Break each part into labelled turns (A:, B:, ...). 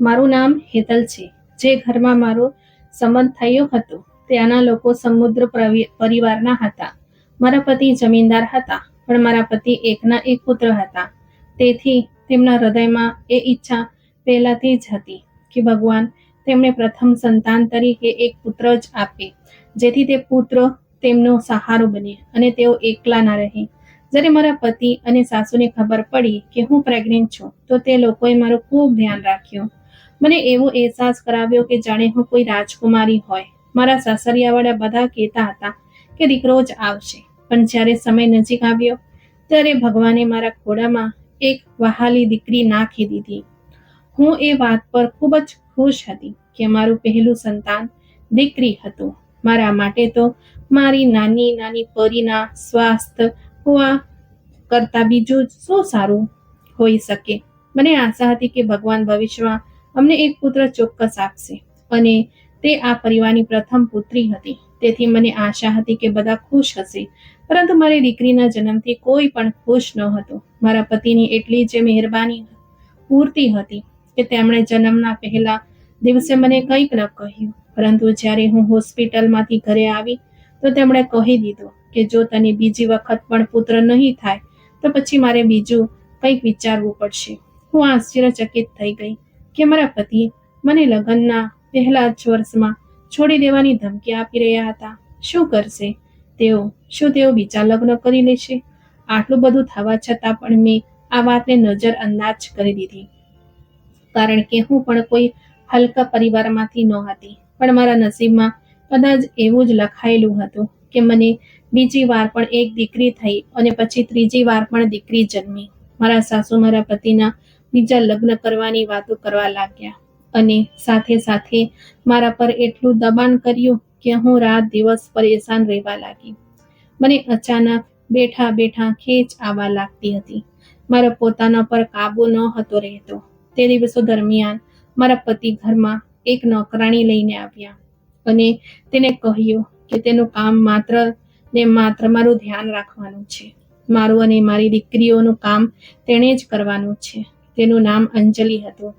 A: મારું નામ હેતલ છે. જે ઘરમાં મારો સંબંધ થયો હતો ત્યાંના લોકો સમુદ્ર પરિવારના હતા. મારા પતિ જમીનદાર હતા, પણ મારા પતિ એકના એક પુત્ર હતા. તેથી તેમના હૃદયમાં એ ઈચ્છા પહેલાથી જ હતી કે ભગવાન તેમને પ્રથમ સંતાન તરીકે એક પુત્ર જ આપે, જેથી તે પુત્ર તેમનો સહારો બને અને તેઓ એકલા ના રહે. જ્યારે મારા પતિ અને સાસુને ખબર પડી કે હું પ્રેગ્નેન્ટ છું, તો તે લોકોએ મારું ખૂબ ધ્યાન રાખ્યું. મને એવો અહેસાસ કરાવ્યો કે જાણે હું કોઈ રાજકુમારી હોય. મારા સાસરિયાવાળા બધા કહેતા હતા કે દીકરો જ આવશે. પણ જ્યારે સમય નજીક આવ્યો, ત્યારે ભગવાને મારા ખોડામાં એક વહાલી દીકરી નાખી દીધી. હું એ વાત પર ખૂબ જ ખુશ હતી કે મારું પહેલું સંતાન દીકરી હતું. મારા માટે તો મારી નાની નાની પરીના સ્વાસ્થ્ય હોવા કરતાં બીજું શું સારું હોઈ શકે? મને આશા હતી કે ભગવાન ભવિષ્યમાં અમને એક પુત્ર ચોક્કસ આપશે. અને તે આ પરિવારની પ્રથમ પુત્રી હતી. તેથી મને આશા હતી કે બધા ખુશ હશે. પરંતુ મારી દીકરીના જન્મથી કોઈ પણ ખુશ ન હતો. મારા પતિની એટલી જ મહેરબાની પૂરતી હતી કે તેમણે જન્મના પહેલા દિવસે મને કંઈક ન કહ્યું. પરંતુ જ્યારે હું હોસ્પિટલમાંથી ઘરે આવી, તો તેમણે કહી દીધું કે જો તને બીજી વખત પણ પુત્ર નહીં થાય, તો પછી મારે બીજું કંઈક વિચારવું પડશે. હું આશ્ચર્યચકિત થઈ ગઈ. કે મારા પતિ મને લગ્નના પહેલા જ વર્ષમાં છોડી દેવાની ધમકી આપી રહ્યા હતા. શું કરશે? તેઓ શું તેઓ બીજા લગ્ન કરી લેશે? આટલું બધું થવા છતાં પણ મેં આ વાતને નજર અંદાજ કરી દીધી. કારણ કે હું પણ કોઈ હલકા પરિવારમાંથી નહોતી, પણ મારા નસીબમાં કદાચ એવું જ લખાયેલું હતું કે મને બીજી વાર પણ એક દીકરી થઈ અને પછી ત્રીજી વાર પણ દીકરી જન્મી. મારા સાસુ મારા પતિના બીજા લગ્ન કરવાની વાતો કરવા લાગ્યા. અને સાથે સાથે મારા પર એટલું દબાણ કર્યું કે હું રાત દિવસ પરેશાન રહેવા લાગી. મને અચાનક બેઠા બેઠા ખેંચ આવવા લાગતી હતી. મારા પોતાના પર કાબુ ન હતો રહેતો. તે દિવસો દરમિયાન મારા પતિ ઘરમાં એક નોકરાણી લઈને આવ્યા અને તેને કહ્યું કે તેનું કામ માત્ર ને માત્ર મારું ધ્યાન રાખવાનું છે. મારું અને મારી દીકરીઓનું કામ તેણે જ કરવાનું છે. તેનું નામ અંજલિ હતું.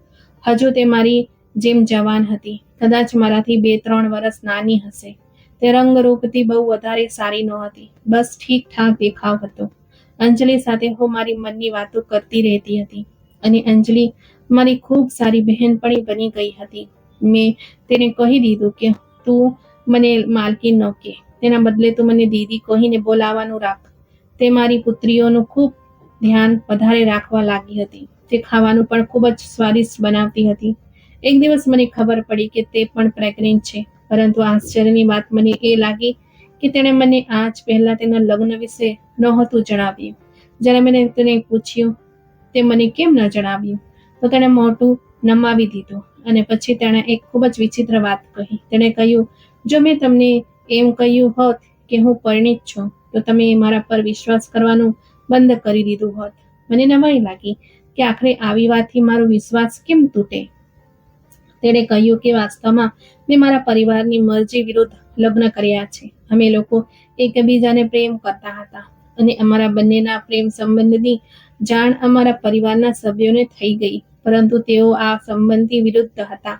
A: હજુ તે મારી જેમ જવાન હતી. કદાચ મારાથી બે ત્રણ વર્ષ નાની હશે. તે રંગરૂપથી બહુ વધારે સારી નહોતી. બસ ઠીક ઠાક દેખાવ હતો. અંજલિ સાથે હું મારી મનની વાતો કરતી રહેતી હતી. અને અંજલિ મારી ખૂબ સારી બહેનપણી બની ગઈ હતી. મેં તેને કહી દીધું કે, તું મને માલકીન ન કે. તેના બદલે તું મને દીદી કહીને બોલાવાનું રાખ. તે મારી પુત્રીઓનું ખૂબ ધ્યાન વધારે રાખવા લાગી હતી. તે ખાવાનું પણ ખૂબ જ સ્વાદિષ્ટ બનાવતી હતી. એક દિવસ મને ખબર પડી કે તે પણ પ્રેગ્નેન્ટ છે, પરંતુ આશ્ચર્યની વાત મને એ લાગી કે તેણે મને આજ પહેલા તેના લગ્ન વિશે નહોતું જણાવ્યું. જ્યારે મેં તેને પૂછ્યું, તે મને કેમ ન જણાવ્યું? તો તેણે મોટું નમાવી દીધું અને પછી તેણે એક ખૂબ જ વિચિત્ર વાત કહી. તેણે કહ્યું, જો મેં તમને એમ કહ્યું હોત કે હું પરિણીત છું, તો તમે મારા પર વિશ્વાસ કરવાનું બંધ કરી દીધું હોત. મને નવાઈ લાગી. કે આખરે આવી વાતથી મારો વિશ્વાસ કેમ તૂટે? તેણે કહ્યું કે વાસ્તવમાં મેં મારા પરિવારની મરજી વિરુદ્ધ લગ્ન કર્યા છે. અમે લોકો એકબીજાને પ્રેમ કરતા હતા અને અમારા બંનેના પ્રેમ સંબંધની જાણ અમારા પરિવારના સભ્યોને થઈ ગઈ, પરંતુ તેઓ આ સંબંધથી વિરુદ્ધ હતા.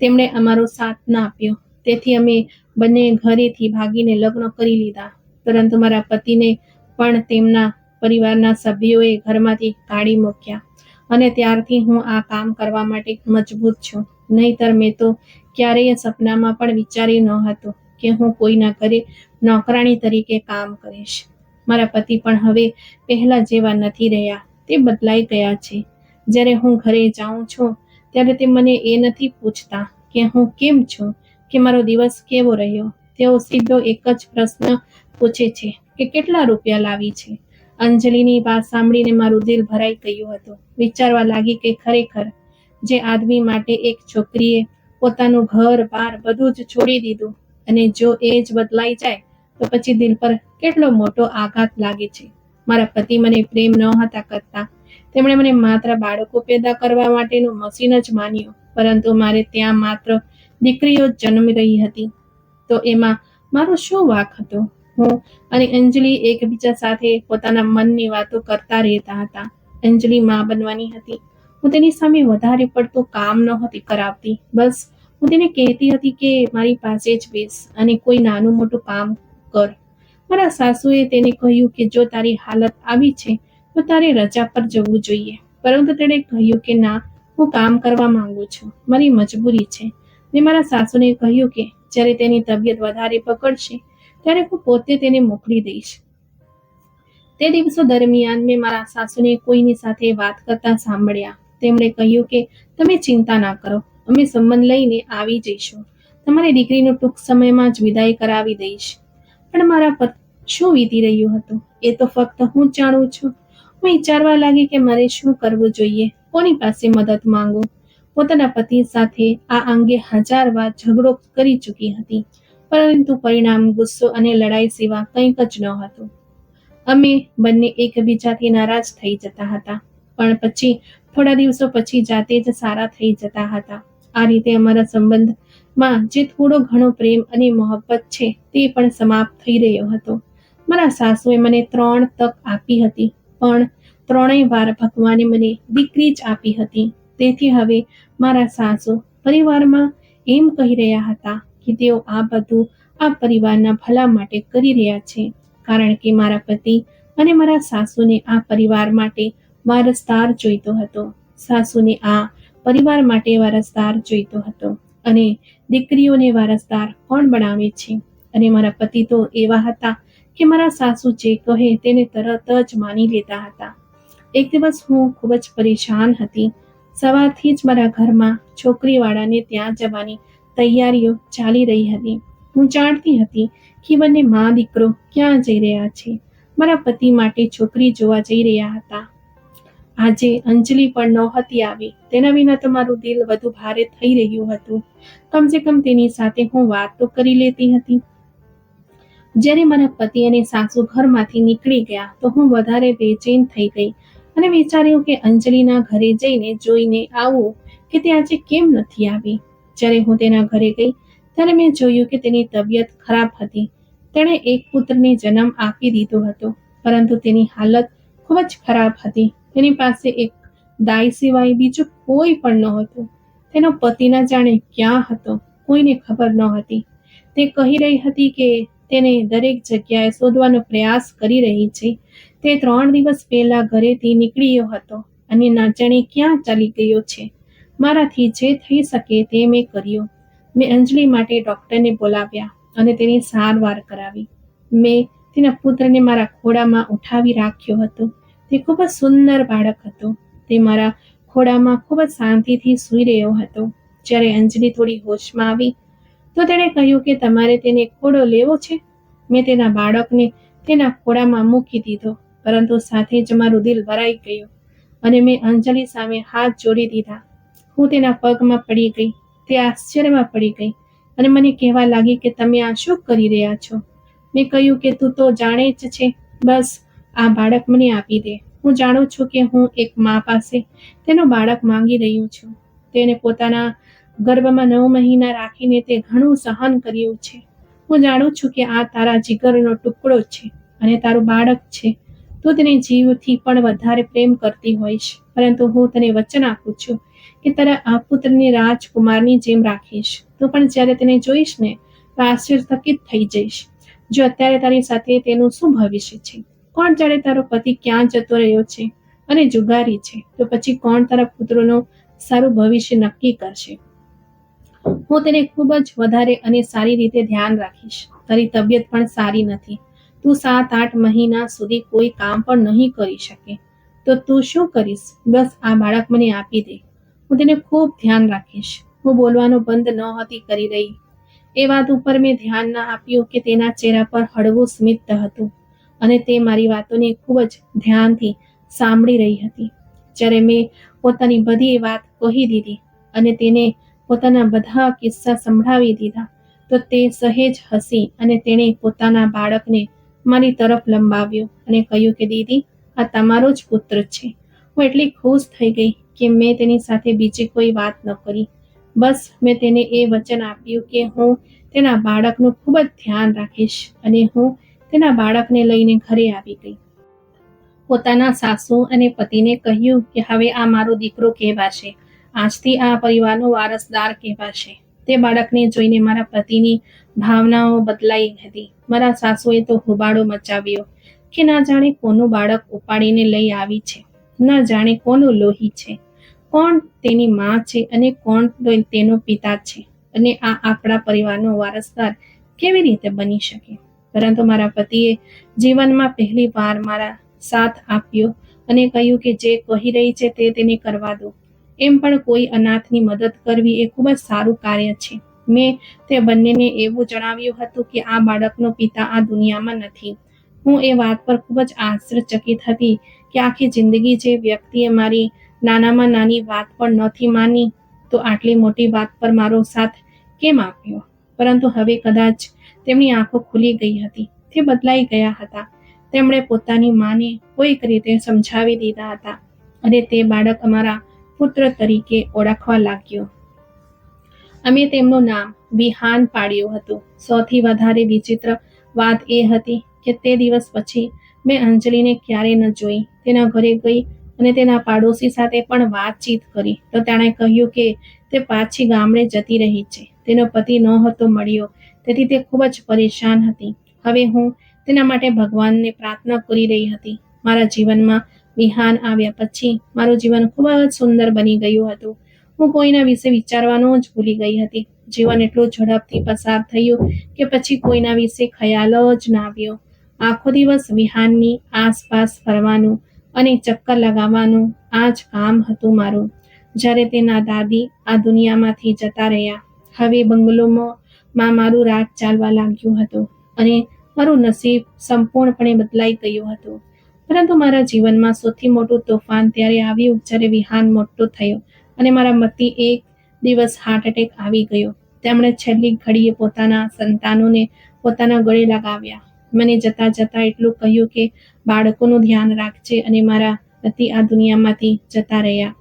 A: તેમણે અમારો સાથ ના આપ્યો. તેથી અમે બંને ઘરેથી ભાગીને લગ્ન કરી લીધા. પરંતુ મારા પતિને પણ તેમના પરિવારના સભ્યોએ ઘરમાંથી કાઢી મૂક્યા. અને ત્યારથી હું આ કામ કરવા માટે મજબૂત છું. નહીતર મેં તો ક્યારેય સપનામાં પણ વિચાર્યું ન હતું કે હું કોઈના ઘરે નોકરાણી તરીકે કામ કરીશ. મારા પતિ પણ હવે પહેલા જેવા નથી રહ્યા. તે બદલાઈ ગયા છે. જ્યારે હું ઘરે જાઉં છું, ત્યારે તે મને એ નથી પૂછતા કે હું કેમ છું? કે મારો દિવસ કેવો રહ્યો? તેઓ સીધો એક જ પ્રશ્ન પૂછે છે કે કેટલા રૂપિયા લાવી છે? અંજલિની વાત સાંભળીને મારું દિલ ભરાઈ ગયું હતું. વિચારવા લાગી કે ખરેખર જે આદમી માટે એક છોકરીએ પોતાનું ઘર, બાર બધું જ છોડી દીધું અને જો એ જ બદલાઈ જાય, તો પછી દિલ પર કેટલો મોટો આઘાત લાગે છે. મારા પતિ મને પ્રેમ ન હતા કરતા. તેમણે મને માત્ર બાળકો પેદા કરવા માટેનું મશીન જ માન્યું, પરંતુ મારે ત્યાં માત્ર દીકરીઓ જન્મી રહી હતી. તો એમાં મારો શું વાક હતો? હું. અને અંજલિ એકબીજા સાથે પોતાના મનની વાતો કરતા રહેતા હતા. અંજલિ માં બનવાની હતી. હું તેની સામે વધારે પડતું કામ નહોતી કરાવતી. બસ, હું તેને કહેતી હતી કે મારી પાસે જ બેસ અને કોઈ નાનું મોટું કામ કર. મારા સાસુએ તેને કહ્યું કે જો તારી હાલત આવી છે, તો તારે રજા પર જવું જોઈએ. પરંતુ તેણે કહ્યું કે ના, હું કામ કરવા માંગુ છું. મારી મજબૂરી છે. મેં મારા સાસુને કહ્યું કે જ્યારે તેની તબિયત વધારે પકડશે ત્યારે હું પોતે તેને મોકલી દઈશ. તે દિવસો દરમિયાન મેં મારા સાસુને કોઈની સાથે વાત કરતા સાંભળ્યા. તેમણે કહ્યું કે, તમે ચિંતા ના કરો, અમે સંબંધ લઈને આવી જઈશું. તમારી દીકરીનું ટૂંક સમયમાં જ વિદાય કરાવી દઈશ. પણ મારા પર શું વીતી રહ્યું હતું? એ તો ફક્ત હું જાણું છું. હું વિચારવા લાગી કે મારે શું કરવું જોઈએ. કોની પાસે મદદ માંગુ? પોતાના પતિ સાથે આ અંગે હજાર વાર ઝઘડો કરી ચૂકી હતી. પરંતુ પરિણામ ગુસ્સો અને લડાઈ સિવા કંઈક જ ન હતું. અમે બંને એકબીજાથી નારાજ થઈ જતા હતા, પણ પછી, થોડા દિવસો પછી જાતે જ સારા થઈ જતા હતા. આ રીતે અમારા સંબંધમાં જે થોડો ઘણો પ્રેમ અને મોહબ્બત છે તે પણ સમાપ્ત થઈ રહ્યો હતો. મારા સાસુએ મને ત્રણ તક આપી હતી, પણ ત્રણેય વાર ભગવાને મને દીકરી જ આપી હતી. તેથી હવે મારા સાસુ પરિવારમાં એમ કહી રહ્યા હતા કે તેઓ આ બધું આ પરિવારના ભલા માટે કરી રહ્યા છે. કારણ કે મારા પતિ અને મારા સાસુને આ પરિવાર માટે વારસદાર જોઈતો હતો. સાસુને આ પરિવાર માટે વારસદાર જોઈતો હતો. અને દીકરીઓને વારસદાર કોણ બનાવે છે? અને મારા પતિ તો એવા હતા કે મારા સાસુ જે કહે તેને તરત જ માની લેતા હતા. એક દિવસ હું ખૂબ જ પરેશાન હતી. સવારથી જ મારા ઘરમાં છોકરીવાળાને ત્યાં જવાની તૈયારીઓ ચાલી રહી હતી. હું જાણતી હતી કે બંને મા દીકરો ક્યાં જઈ રહ્યા છે. મારા પતિ માટે છોકરી જોવા જઈ રહ્યા હતા. આજે અંજલિ પણ નહોતી આવી. તેના વિના તો મારું દિલ વધુ ભારે થઈ રહ્યું હતું. કમસે કમ તેની સાથે હું વાત તો કરી લેતી હતી. જ્યારે મારા પતિ અને સાસુ ઘરમાંથી નીકળી ગયા તો હું વધારે બેચેન થઈ ગઈ અને વિચાર્યું કે અંજલિના ઘરે જઈને જોઈને આવું કે તે આજે કેમ નથી આવી. જ્યારે હું તેના ઘરે ગઈ, ત્યારે મેં જોયું કે તેની તબિયત ખરાબ હતી. તેણે એક પુત્રને જન્મ આપી દીધો હતો, પરંતુ તેની હાલત ખૂબ જ ખરાબ હતી. તેની પાસે એક દાઈ સિવાય બીજું કોઈ પણ નહોતું. તેનો પતિ ના જાણે ક્યાં હતો, કોઈને ખબર ન હતી તે કહી રહી હતી કે તેને દરેક જગ્યાએ શોધવાનો પ્રયાસ કરી રહી છે. તે ત્રણ દિવસ પહેલા ઘરેથી નીકળ્યો હતો અને ના જાણે ક્યાં ચાલી ગયો છે? મારાથી જે થઈ શકે તે મેં કર્યું. મેં અંજલિ માટે ડૉક્ટરને બોલાવ્યા અને તેની સારવાર કરાવી. મેં તેના પુત્રને મારા ખોળામાં ઉઠાવી રાખ્યો હતો. તે ખૂબ જ સુંદર બાળક હતો. તે મારા ખોળામાં ખૂબ જ શાંતિથી સૂઈ રહ્યો હતો. જ્યારે અંજલિ થોડી હોશમાં આવી, તો તેણે કહ્યું કે તમારે તેને ખોડો લેવો છે? મેં તેના બાળકને તેના ખોળામાં મૂકી દીધો, પરંતુ સાથે જ મારું દિલ ભરાઈ ગયું અને મેં અંજલિ સામે હાથ જોડી દીધા. હું તેના પગમાં પડી ગઈ. તે આશ્ચર્યમાં પડી ગઈ અને મને કહેવા લાગી કે તમે આ શું કરી રહ્યા છો? મેં કહ્યું કે તું તો જાણે જ છે. બસ, આ બાળક મને આપી દે. હું જાણું છું કે હું એક મા પાસે તેનો બાળક માંગી રહ્યું છું. તેને પોતાના ગર્ભમાં નવ મહિના રાખીને તે ઘણું સહન કર્યું છે. હું જાણું છું કે આ તારા જીગરનો ટુકડો છે અને તારું બાળક છે. તું તેને જીવથી પણ વધારે પ્રેમ કરતી હોઈશ. પરંતુ હું તને વચન આપું છું કે તારા આ પુત્રને રાજકુમારની જેમ રાખીશ. તું પણ જ્યારે તેને જોઈશ ને, તો આશ્ચર્યચકિત થઈ જઈશ. જો અત્યારે તારી સાથે તેનું શું ભવિષ્ય છે? કોણ જાણે તારો પતિ ક્યાં જતો રહ્યો છે અને જુગારી છે? તો પછી કોણ તારા પુત્રનું સારું ભવિષ્ય નક્કી કરશે? હું તેને ખૂબ જ વધારે અને સારી રીતે ધ્યાન રાખીશ. તારી તબિયત પણ સારી નથી. તું સાત, આઠ મહિના સુધી કોઈ કામ પણ નહીં કરી શકે. તો તું શું કરીશ? બસ આ બાળક મને આપી દે. હું તેને ખૂબ ધ્યાન રાખીશ. હું બોલવાનું બંધ ન હતી કરી રહી. એ વાત ઉપર મેં ધ્યાન ના આપ્યું કે તેના ચહેરા પર હળવું સ્મિત હતું અને તે મારી વાતોને ખૂબ જ ધ્યાનથી સાંભળી રહી હતી. જ્યારે મેં પોતાની બધી વાત કહી દીધી અને તેને પોતાના બધા કિસ્સા સંભળાવી દીધા, તો તે સહેજ હસી અને તેણે પોતાના બાળકને મારી તરફ લંબાવ્યો અને કહ્યું કે, દીદી, આ તમારો જ પુત્ર છે. હું એટલી ખુશ થઈ ગઈ કે મેં તેની સાથે બીજી કોઈ વાત ન કરી. બસ મેં તેને એ વચન આપ્યું કે, હું તેના બાળકનું ખૂબ જ ધ્યાન રાખીશ અને હું તેના બાળકને લઈને ઘરે આવી ગઈ. પોતાના સાસુ અને પતિને કહ્યું કે, હવે આ મારો દીકરો કહેવાશે. આજથી આ પરિવારનો વારસદાર કહેવાશે. તે બાળકને જોઈને મારા પતિની ભાવનાઓ બદલાઈ હતી. મારા સાસુએ તો હોબાળો મચાવ્યો કે ના જાણે કોનું બાળક ઉપાડીને લઈ આવી છે. ના જાણે કોનું લોહી છે. કોણ તેની માં છે અને કોણ તેનો પિતા છે. અને આ આપણા પરિવારનો વારસદાર કેવી રીતે બની શકે? પરંતુ મારા પતિએ જીવનમાં પહેલી વાર મારા સાથ આપ્યો અને કહ્યું કે જે કહી રહી છે તે તેને કરવા દો. એમ પણ કોઈ અનાથની મદદ કરવી એ ખૂબ જ સારું કાર્ય છે. મેં તે બંનેને એવું જણાવ્યું હતું કે આ બાળકનો પિતા આ દુનિયામાં નથી. હું એ વાત પર ખૂબ જ આશ્ચર્યચકિત હતી કે આખી જિંદગી જે વ્યક્તિએ મારી નાનામાં નાની વાત પણ નથી માની, તો આટલી મોટી વાત પર મારો સાથ કેમ આપ્યો? પરંતુ હવે કદાચ તેમની આંખો ખુલી ગઈ હતી. તે બદલાઈ ગયા હતા. તેમણે પોતાની માને કોઈક રીતે સમજાવી દીધા હતા. અને તે બાળક અમારા પુત્ર તરીકે ઓળખવા લાગ્યો. અમે તેમનું નામ વિહાન પાડ્યું હતું. સૌથી વધારે વિચિત્ર વાત એ હતી કે તે દિવસ પછી મેં અંજલિને ક્યારેય ન જોઈ. તેના ઘરે ગઈ અને તેના પાડોશી સાથે પણ વાતચીત કરી. તો તેણે કહ્યું કે તે પાછી ગામડે જતી રહી છે. તેનો પતિ નહોતો મળ્યો. તેથી તે ખૂબ જ પરેશાન હતી. હવે હું તેના માટે ભગવાનને પ્રાર્થના કરી રહી હતી. મારા જીવનમાં વિહાન આવ્યા પછી મારું જીવન ખૂબ જ સુંદર બની ગયું હતું. હું કોઈના વિશે વિચારવાનું જ ભૂલી ગઈ હતી. જીવન એટલું ઝડપથી પસાર થયું કે પછી કોઈના વિશે ખ્યાલ જ ના આવ્યો. આખો દિવસ વિહાનની આસપાસ ફરવાનું અને ચક્કર લગાવવાનું આ જ કામ હતું મારું. જ્યારે તેના દાદી આ દુનિયામાંથી જતા રહ્યા. હવે બંગલોમાં મારું રાત ચાલવા લાગ્યું હતું અને મારું નસીબ સંપૂર્ણપણે બદલાઈ ગયું હતું. પરંતુ મારા જીવનમાં સૌથી મોટું તોફાન ત્યારે આવ્યું જ્યારે વિહાન મોટો થયો અને મારા મતી એક દિવસ હાર્ટ એટેક આવી ગયો. તેમણે છેલ્લી ઘડીએ પોતાના સંતાનોને પોતાના ગળે લગાવ્યા. મને જતા જતા એટલું કહ્યું કે, બાળકોનું ધ્યાન રાખજે અને મારા પતિ આ દુનિયામાંથી જતા રહ્યા.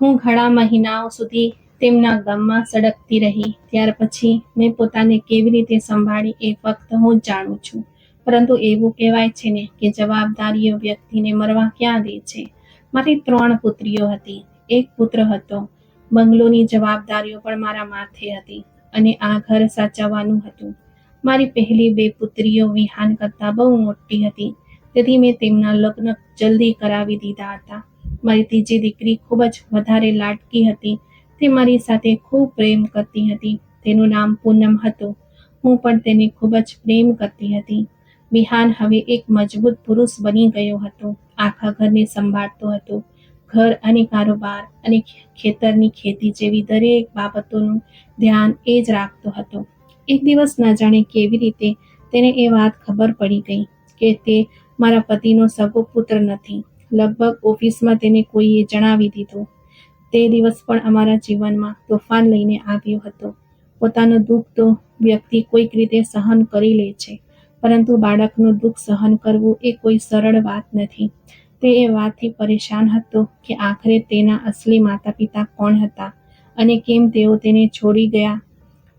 A: હું ઘણા મહિનાઓ સુધી તેમના ગામમાં સડકતી રહી. ત્યાર પછી મેં પોતાને કેવી રીતે સંભાળી એ ફક્ત હું જાણું છું. પરંતુ એવું કહેવાય છે ને કે જવાબદારીઓ વ્યક્તિને મરવા ક્યાં દે છે? મારી ત્રણ પુત્રીઓ હતી. એક પુત્ર હતો. બંગલોની જવાબદારીઓ પણ મારા માથે હતી અને આ ઘર સાચવવાનું હતું. મારી પહેલી બે પુત્રીઓ વિહાન કરતાં બહુ મોટી હતી. તેથી મેં તેમના લગ્ન જલ્દી કરાવી દીધા હતા. મારી ત્રીજી દીકરી ખૂબ જ વધારે લાટકી હતી. તે મારી સાથે ખૂબ પ્રેમ કરતી હતી. તેનું નામ પૂનમ હતું. હું પણ તેને ખૂબ જ પ્રેમ કરતી હતી. વિહાન હવે એક મજબૂત પુરુષ બની ગયો હતો. આખા ઘરને સંભાળતો હતો. ઘર અને કારોબાર અને ખેતરની ખેતી જેવી દરેક બાબતોનું ધ્યાન એ જ રાખતો હતો. એક દિવસ ના જાણે કેવી રીતે તેને એ વાત ખબર પડી ગઈ કે તે મારા પતિનો સગો પુત્ર નથી. લગભગ ઓફિસમાં તેને કોઈએ જણાવી દીધું. તે દિવસ પણ અમારા જીવનમાં તોફાન લઈને આવ્યો હતો. પોતાનું દુઃખ તો વ્યક્તિ કોઈક રીતે સહન કરી લે છે. પરંતુ બાળકનું દુઃખ સહન કરવું એ કોઈ સરળ વાત નથી. તે એ વાતથી પરેશાન હતો કે આખરે તેના અસલી માતા પિતા કોણ હતા અને કેમ તેઓ તેને છોડી ગયા.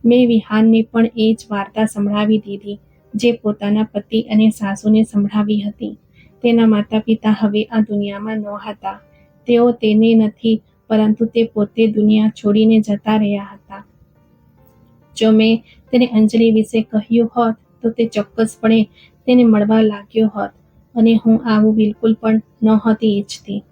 A: મેં વિહાનને પણ એ જ વાર્તા સંભળાવી દીધી, જે પોતાના પતિ અને સાસુને સંભળાવી હતી. તેના માતા પિતા હવે આ દુનિયામાં નહોતા. તેઓ તેને નથી, પરંતુ તે પોતે દુનિયા છોડીને જતા રહ્યા હતા. જો મેં તેને અંજલિ વિશે કહ્યું હોત તો તે ચોક્કસપણે તેને મળવા લાગ્યો હોત અને હું આવું બિલકુલ પણ નહોતી ઈચ્છતી.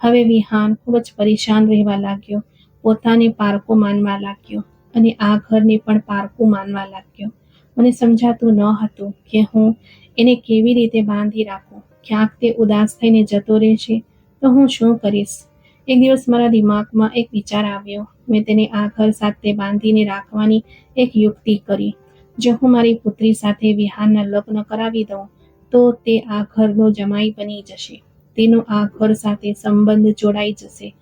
A: હવે વિહાન ખૂબ જ પરેશાન રહેવા લાગ્યો. પોતાને પારકો માનવા લાગ્યો અને આ ઘરને પણ પારકું માનવા લાગ્યો. મને સમજાતું ન હતું કે હું એને કેવી રીતે બાંધી રાખું. ક્યાંક તે ઉદાસ થઈને જતો રહેશે તો હું શું કરીશ? એક દિવસ મારા દિમાગમાં એક વિચાર આવ્યો. મેં તેને આ ઘર સાથે બાંધીને રાખવાની એક યુક્તિ કરી. જો હું મારી પુત્રી સાથે વિહારના લગ્ન કરાવી દઉં, તો તે આ ઘરનો જમાઈ બની જશે. તેનો આ ઘર સાથે સંબંધ જોડાઈ જશે.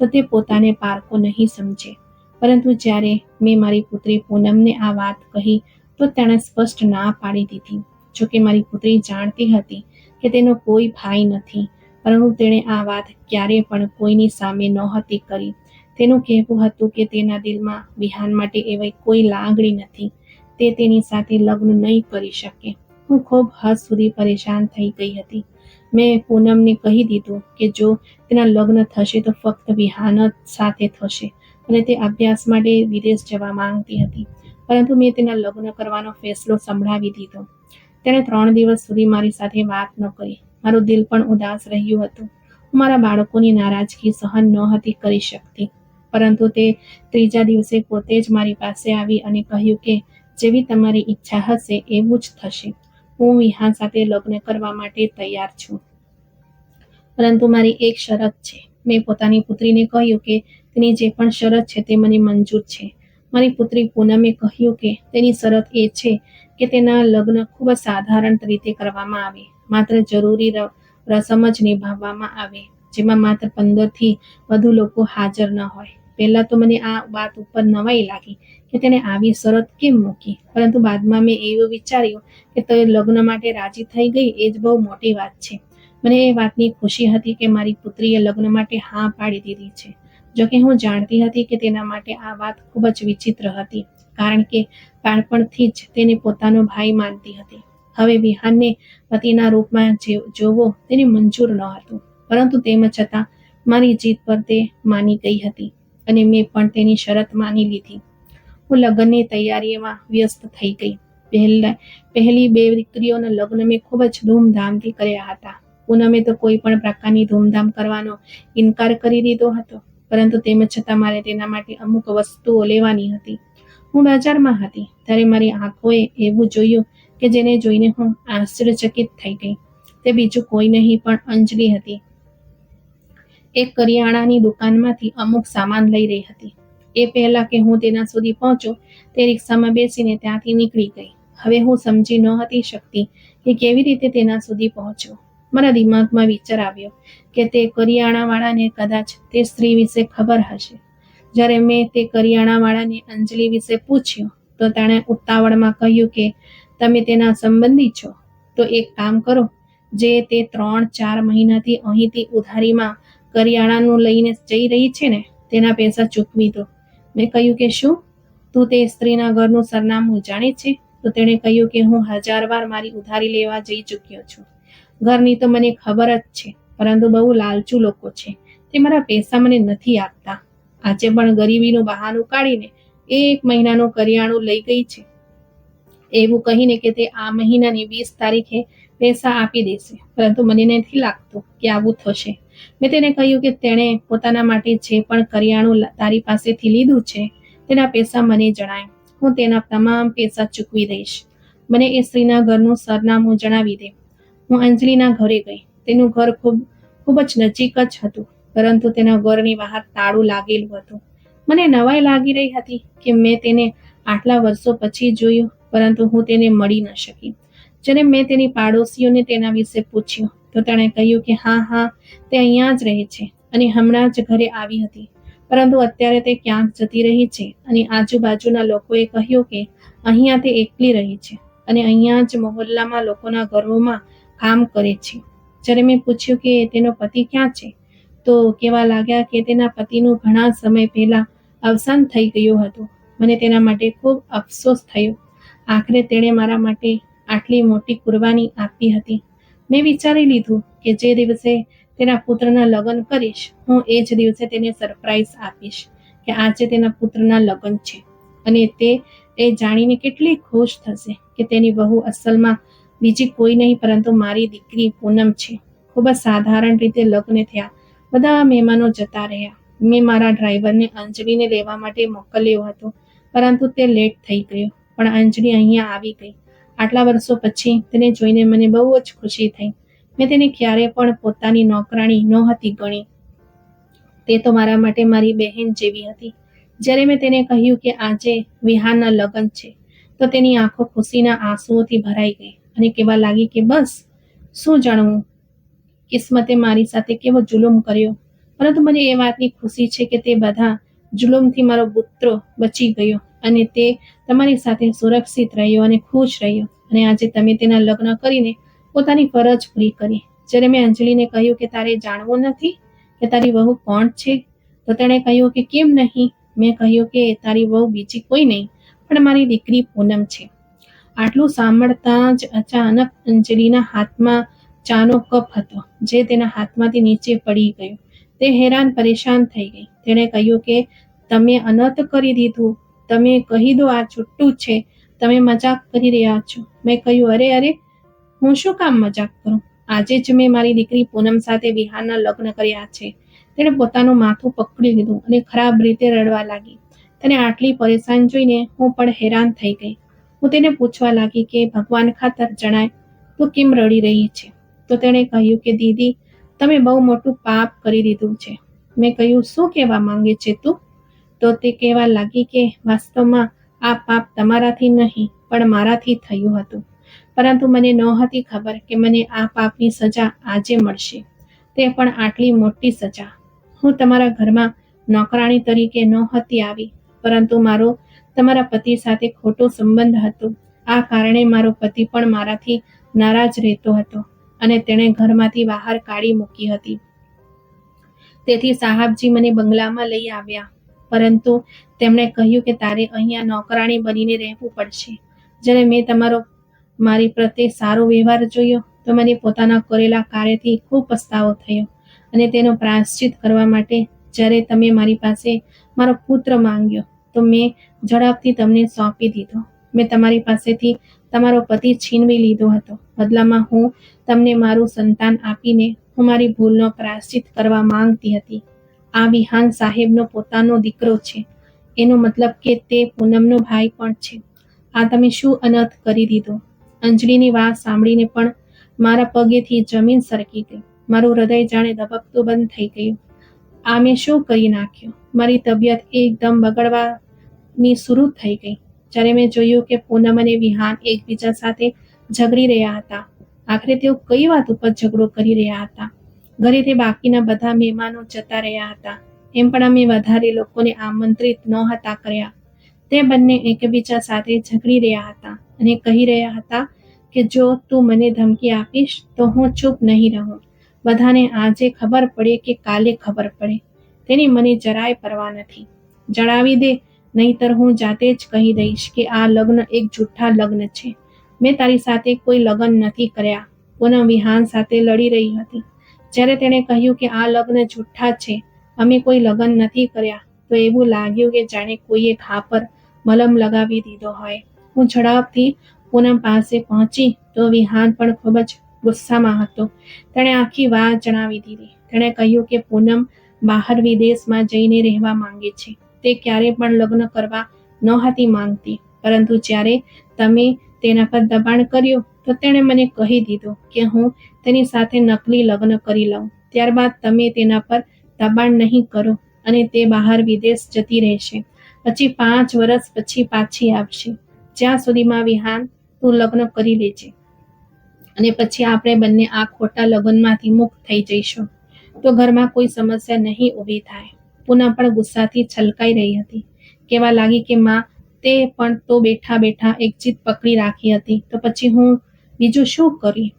A: તો તે પોતાને પારકો નહીં સમજે. પરંતુ જ્યારે મેં મારી પુત્રી પૂનમને આ વાત કહી, તો તેણે સ્પષ્ટ ના પાડી દીધી. જોકે મારી પુત્રી જાણતી હતી કે તેનો કોઈ ભાઈ નથી, પરંતુ તેણે આ વાત ક્યારેય પણ કોઈની સામે નહોતી કરી. તેનું કહેવું હતું કે તેના દિલમાં વિહાન માટે એવી કોઈ લાગણી નથી. તે તેની સાથે લગ્ન નહીં કરી શકે. હું ખૂબ હદ સુધી પરેશાન થઈ ગઈ હતી. મેં પૂનમને કહી દીધું કે જો તેના લગ્ન થશે તો ફક્ત વિહાન સાથે થશે અને તે અભ્યાસ માટે વિદેશ જવા માંગતી હતી. પરંતુ મેં તેના લગ્ન કરવાનો ફેસલો સંભળાવી દીધો. તેણે ત્રણ દિવસ સુધી મારી સાથે વાત ન કરી. મારું દિલ પણ ઉદાસ રહ્યું હતું. હું મારા બાળકોની નારાજગી સહન ન હતી કરી શકતી. પરંતુ તે ત્રીજા દિવસે પોતે જ મારી પાસે આવી અને કહ્યું કે જેવી તમારી ઈચ્છા હશે એવું જ થશે. હું વિહાન સાથે લગ્ન કરવા માટે તૈયાર છું. પરંતુ મારી એક શરત છે. મેં પોતાની પુત્રીને કહ્યું કે તેની જે પણ શરત છે તે મને મંજૂર છે. મારી પુત્રી પૂનમે કહ્યું કે તેની શરત એ છે કે તેના લગ્ન ખૂબ જ સાધારણ રીતે કરવામાં આવે. માત્ર જરૂરી રસમ જ નિભાવવામાં આવે, જેમાં માત્ર પંદરથી વધુ લોકો હાજર ન હોય. પહેલા તો મને આ વાત ઉપર નવાઈ લાગી કે તેણે આવી શરત કેમ મૂકી? પરંતુ બાદમાં મેં એવું વિચાર્યું કે તે લગ્ન માટે રાજી થઈ ગઈ એ જ બહુ મોટી વાત છે. મને એ વાતની ખુશી હતી કે મારી પુત્રીએ લગ્ન માટે હા પાડી દીધી છે. જોકે હું જાણતી હતી કે તેના માટે આ વાત ખૂબ જ વિચિત્ર હતી, કારણ કે બાળપણથી જ તેને પોતાનો ભાઈ માનતી હતી. હવે વિહાનને પતિના રૂપમાં જોવો તેને મંજૂર ન હતું. પરંતુ તેમ છતાં મારી જીત પર તે માની ગઈ હતી. અને મેં પણ તેની શરત માની લીધી. હું લગ્નની તૈયારીઓમાં વ્યસ્ત થઈ ગઈ. પહેલા પહેલી બે દીકરીઓના લગ્ન મેં ખૂબ જ ધૂમધામથી કર્યા હતા. પૂનમે તો કોઈ પણ પ્રકારની ધૂમધામ કરવાનો ઇનકાર કરી દીધો હતો, પરંતુ તેમ છતાં મારે તેના માટે અમુક વસ્તુઓ લેવાની હતી. હું બજારમાં હતી, ત્યારે મારી આંખોએ એવું જોયું કે જેને જોઈને હું આશ્ચર્યચકિત થઈ ગઈ. તે બીજું કોઈ નહીં પણ અંજલિ હતી. એક કરિયાણાની દુકાનમાંથી અમુક સામાન લઈ રહી હતી. એ પહેલા કે હું તેના સુધી પહોંચું, તે રિક્ષામાં બેસીને ત્યાંથી નીકળી ગઈ. હવે હું સમજી ન હતી શકતી કે કેવી રીતે તેના સુધી પહોંચું. મારા દિમાગમાં વિચાર આવ્યો કે તે કરિયાણાવાળાને કદાચ તે સ્ત્રી વિશે ખબર હશે. જ્યારે મેં તે કરિયાણાવાળાને અંજલિ વિશે પૂછ્યું, તો તેણે ઉતાવળમાં કહ્યું કે, તમે તેના સંબંધી છો. તો એક કામ કરો, જે તે ત્રણ ચાર મહિનાથી અહીંથી ઉધારીમાં કરિયાણાનું લઈને જઈ રહી છે ને, તેના પૈસા ચૂકવી દો. મેં કહ્યું કે શું? તું તે સ્ત્રીના ઘરનું સરનામું જાણે છે? તો તેણે કહ્યું કે હું હજાર વાર મારી ઉધારી લેવા જઈ ચૂક્યો છું. ઘરની તો મને ખબર જ છે, પરંતુ બહુ લાલચુ લોકો છે. તે મારા પૈસા મને નથી આપતા. આજે પણ ગરીબીનું બહાનું કાઢીને એક મહિનાનું કરિયાણું લઈ ગઈ છે. એવું કહીને કે તે આ મહિનાની વીસ તારીખે પૈસા આપી દેશે, પરંતુ મને નથી લાગતું કે આવું થશે. મેં તેને કહ્યું કે તેણે પોતાના માટે જે પણ કરિયાણું તારી પાસેથી લીધું છે, તેના પૈસા મને જણાય. હું તેના તમામ પૈસા ચૂકવી દઈશ. મને એ સ્ત્રીના ઘરનું સરનામું જણાવી દે. હું અંજલિના ઘરે ગઈ. તેનું ઘર ખૂબ ખૂબ જ નજીક જ હતું, પરંતુ તેના ઘરની બહાર તાળું લાગેલું હતું. મને નવાઈ લાગી રહી હતી કે મેં તેને આટલા વર્ષો પછી જોયું, પરંતુ હું તેને મળી ન શકી. જ્યારે મેં તેની પાડોશીઓને તેના વિશે પૂછ્યું તો તેણે કહ્યું કે હા હા, તે અહીંયા જ રહે છે અને હમણાં જ ઘરે આવી હતી. પરંતુ અત્યારે તે ક્યાંક જતી રહી છે અને આજુબાજુના લોકોએ કહ્યું કે અહીંયા તે એકલી રહી છે અને અહીંયા જ મોહલ્લામાં લોકોના ઘરોમાં કામ કરે છે. જ્યારે મેં પૂછ્યું કે તેનો પતિ ક્યાં છે, તો કેવા લાગ્યા કે તેના પતિનું ઘણા સમય પહેલા અવસાન થઈ ગયું હતું. મને તેના માટે ખૂબ અફસોસ થયો. આખરે તેણે મારા માટે આટલી મોટી કુરબાની આપી હતી. મેં વિચારી લીધું કે જે દિવસે તેના પુત્રના લગ્ન કરીશ, હું એ જ દિવસે તેને સરપ્રાઈઝ આપીશ કે આજે તેના પુત્રના લગ્ન છે. અને તે, એ જાણીને કેટલી ખુશ થશે કે તેની બહુ અસલમાં બીજી કોઈ નહીં, પરંતુ મારી દીકરી પૂનમ છે. ખૂબ જ સાધારણ રીતે લગ્ન થયા. બધા મહેમાનો જતા રહ્યા. મેં મારા ડ્રાઈવરને અંજલિને લેવા માટે મોકલ્યો હતો, પરંતુ તે લેટ થઈ ગયો. પણ અંજલિ અહીંયા આવી ગઈ. આટલા વર્ષો પછી તેને જોઈને મને બહુ જ ખુશી થઈ. મેં તેને ક્યારે પણ પોતાની નોકરાણી નહોતી ગણી. તે તો મારા માટે મારી બહેન જેવી હતી. જ્યારે મેં તેને કહ્યું કે આજે વિહાનના લગ્ન છે, તો તેની આંખો ખુશીના આંસુઓથી ભરાઈ ગઈ અને કહેવા લાગી કે બસ, શું જાણવું? કિસ્મતે મારી સાથે કેવો જુલુમ કર્યો. પરંતુ મને એ વાતની ખુશી છે કે તે બધા જુલુમથી મારો પુત્ર બચી ગયો અને તે તમારી સાથે સુરક્ષિત રહ્યો અને ખુશ રહ્યો. અને આજે તમે તેના લગ્ન કરીને પોતાની ફરજ પૂરી કરી. જ્યારે મેં અંજલિને કહ્યું કે તારે જાણવું નથી કે તારી વહુ કોણ છે, તો તેણે કહ્યું કે કેમ નહીં? મેં કહ્યું કે તારી વહુ બીજી કોઈ નહીં, પણ મારી દીકરી પૂનમ છે. આટલું સાંભળતા જ અચાનક અંજલિના હાથમાં ચાનો કપ હતો, જે તેના હાથમાંથી નીચે પડી ગયો. તે હેરાન પરેશાન થઈ ગઈ. તેણે કહ્યું કે, તમે અનર્થ કરી દીધું. તમે કહી દો આ છુટ્ટું છે. તમે મજાક કરી રહ્યા છો. મેં કહ્યું, અરે અરે, હું શું કામ મજાક કરું? આજે જ મેં મારી દીકરી પૂનમ સાથે બિહારના લગ્ન કર્યા છે. તેણે પોતાનું માથું પકડી લીધું અને ખરાબ રીતે રડવા લાગી. તેને આટલી પરેશાન જોઈને હું પણ હેરાન થઈ ગઈ. હું તેને પૂછવા લાગી કે, ભગવાન ખાતર જણાય, તું કેમ રડી રહી છે? તો તેણે કહ્યું કે, દીદી તમે બહુ મોટું પાપ કરી દીધું છે. મેં કહ્યું, શું કહેવા માંગે છે તું? તો તે કહેવા લાગી કે, વાસ્તવમાં આ પાપ તમારાથી નહીં, પણ મારાથી થયું હતું. પરંતુ મને નહોતી ખબર કે મને આ પાપની સજા આજે મળશે. તે પણ આટલી મોટી સજા. હું તમારા ઘરમાં નોકરાણી તરીકે નહોતી આવી, પરંતુ મારો, તમારા પતિ સાથે ખોટો સંબંધ હતો. આ કારણે મારો પતિ પણ મારાથી નારાજ રહેતો હતો. અને તેણે ઘરમાંથી બહાર કાઢી મૂકી હતી. તેથી સાહેબજી મને બંગલામાં લઈ આવ્યા. પરંતુ તેમણે કહ્યું કે તારે અહીંયા નોકરાણી બનીને રહેવું પડશે. જ્યારે મેં તમારો, મારી પ્રત્યે સારો વ્યવહાર જોયો, તો મને પોતાના કરેલા કાર્યથી ખૂબ પસ્તાવો થયો અને તેનો પ્રાયશ્ચિત કરવા માટે જ્યારે તમે મારી પાસે મારો પુત્ર માંગ્યો, તો મેં ઝડપથી તમને સોંપી દીધો. મેં તમારી પાસેથી તમારો પતિ છીનવી લીધો હતો. બદલામાં હું તમને મારું સંતાન આપીને હું મારી ભૂલનો પ્રાશ્ચિત કરવા માંગતી હતી. આ વિહાન સાહેબનો પોતાનો દીકરો છે. એનો મતલબ કે તે પૂનમનો ભાઈ પણ છે. આ તમે શું અનર્થ કરી દીધો? અંજલિની વાત સાંભળીને પણ મારા પગેથી જમીન સરકી ગઈ. મારું હૃદય જાણે ધબકતું બંધ થઈ ગયું. આ મેં શું કરી નાખ્યું? મારી તબિયત એકદમ બગડવાની શરૂ થઈ ગઈ. જ્યારે મેં જોયું કે પૂનમ અને વિહાન એકબીજા સાથે ઝઘડી રહ્યા હતા. આખરે તેઓ કઈ વાત ઉપર ઝઘડો કરી રહ્યા હતા? ઘરેથી બાકીના બધા મહેમાનો જતા રહ્યા હતા. એમ પણ અમે વધારે લોકોને આમંત્રિત નહોતા કર્યા. તે બંને એકબીજા સાથે ઝઘડી રહ્યા હતા અને કહી રહ્યા હતા કે જો તું મને ધમકી આપીશ તો હું ચૂપ નહીં રહું. બધાને આજે ખબર પડે કે કાલે ખબર પડે. તેની મને જરાય પરવા નથી. જણાવી દે નહીતર હું જાતે જ કહી દઈશ કે આ લગ્ન એક જૂઠા લગ્ન છે. મેં તારી સાથે કોઈ લગ્ન નથી કર્યા. પૂનમ વિહાન સાથે લડી રહી હતી. જ્યારે તેણે કહ્યું કે આ લગ્ન જૂઠા છે, અમે કોઈ લગ્ન નથી કર્યા, તો એવું લાગ્યું કે જાણે કોઈએ ઘા પર મલમ લગાવી દીધો હોય. હું ઝડપથી પૂનમ પાસે પહોંચી તો વિહાન પણ ખૂબ જ ગુસ્સામાં હતો. તેણે આખી વાત જણાવી દીધી. તેણે કહ્યું કે પૂનમ બહાર વિદેશમાં જઈને રહેવા માંગે છે. તે ક્યારે પણ લગ્ન કરવા નહોતી માંગતી. પરંતુ જ્યારે તમે તેના પર દબાણ કર્યું, તો તેણે મને કહી દીધું કે હું તેની સાથે નકલી લગ્ન કરી લઉં. ત્યારબાદ તમે તેના પર દબાણ નહીં કરો અને તે બહાર વિદેશ જતી રહેશે. પછી પાંચ વર્ષ પછી પાછી આવશે. જ્યાં સુધીમાં વિહાન, તું લગ્ન કરી લેજે. અને પછી આપણે બંને આ ખોટા લગ્નમાંથી મુક્ત થઈ જઈશું. તો ઘરમાં કોઈ સમસ્યા નહીં ઊભી થાય. પૂનમ પણ ગુસ્સાથી છલકાઈ રહી હતી. કહેવા લાગી કે માં, તે પણ તો બેઠા બેઠા એક જીત પકડી રાખી હતી. તો પછી હું બીજું શું કરી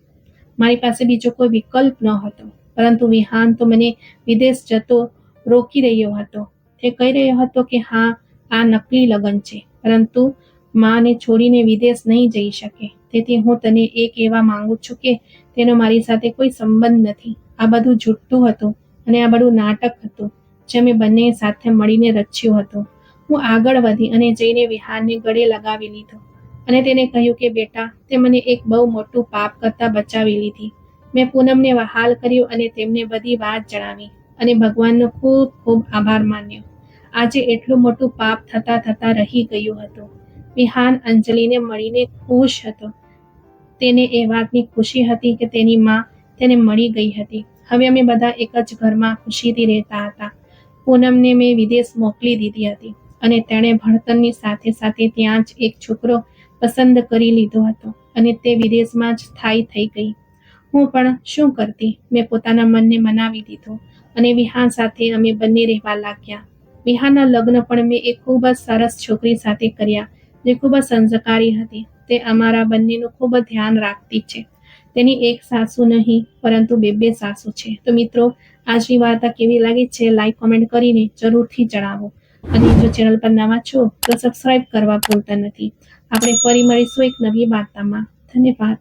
A: મારી પાસે બીજો કોઈ વિકલ્પ ન હતો. પરંતુ વિહાન તો મને વિદેશ જતો રોકી રહ્યો હતો. તે કહી રહ્યો હતો કે, હા, આ નકલી લગ્ન છે. પરંતુ માને છોડીને વિદેશ નહીં જઈ શકે. તેથી હું તને એ કહેવા માંગુ છું કે, તેનો મારી સાથે કોઈ સંબંધ નથી. આ બધું જૂઠું હતું અને આ બધું નાટક હતું. જે અમે બંને સાથે મળીને રચ્યો હતો. હું આગળ વધી અને જઈને વિહારને ગળે લગાવી લીધો અને તેને કહ્યું કે, બેટા, તે મને એક બહુ મોટું પાપ કરતા બચાવી લીધી. મેં પૂનમને વહાલ કર્યું અને તેમને બધી વાત જણાવી અને ભગવાનનો ખૂબ ખૂબ આભાર માન્યો. આજે એટલું મોટું પાપ થતા થતા રહી ગયું હતું. વિહાન અંજલિને મળીને ખુશ હતો. તેને એ વાતની ખુશી હતી કે તેની માં તેને મળી ગઈ હતી. હવે અમે બધા એક જ ઘરમાં ખુશીથી રહેતા હતા. પૂનમને મેં વિદેશ મોકલી દીધી હતી અને તેણે ભણતરની સાથે સાથે ત્યાં જ એક છોકરો પસંદ કરી લીધો હતો અને તે વિદેશમાં જ સ્થાયી થઈ ગઈ. હું પણ શું કરતી? મેં પોતાના મનને મનાવી દીધો અને વિહાન સાથે અમે બંને રહેવા લાગ્યા. વિહાના લગ્ન પણ મેં એક ખૂબ જ સરસ છોકરી સાથે કર્યા, જે ખૂબ જ સંસ્કારી હતી. તે અમારા બંનેનું ખૂબ જ ધ્યાન રાખતી છે. તેની એક સાસુ નહીં, પરંતુ બે બે સાસુ છે. તો મિત્રો આજની વાર્તા કેવી લાગી છે લાઈક કોમેન્ટ કરીને જરૂરથી જણાવો. અને જો ચેનલ પર નવા છો, તો સબસ્ક્રાઇબ કરવા ભૂલતા નથી. આપણે ફરી મળીશું એક નવી વાર્તામાં. ધન્યવાદ.